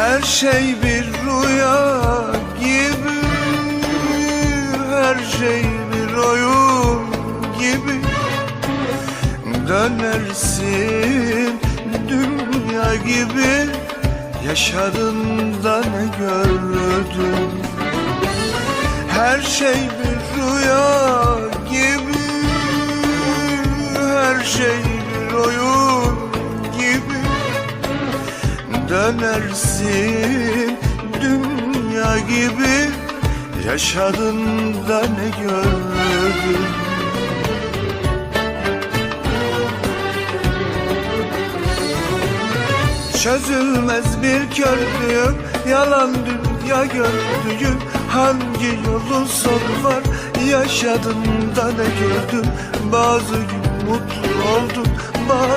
Her şey bir rüya gibi Her şey bir oyun gibi. Dönersin dünya gibi Yaşadığında ne gördün Her şey bir rüya gibi Her şey bir oyun Dönersin. Dünya gibi Yaşadığında ne gördün? Çözülmez bir kördüğüm Yalan dünya gördüğüm. Hangi yolun sonu var Yaşadığında ne gördüm Bazı gün mutlu oldum Bazı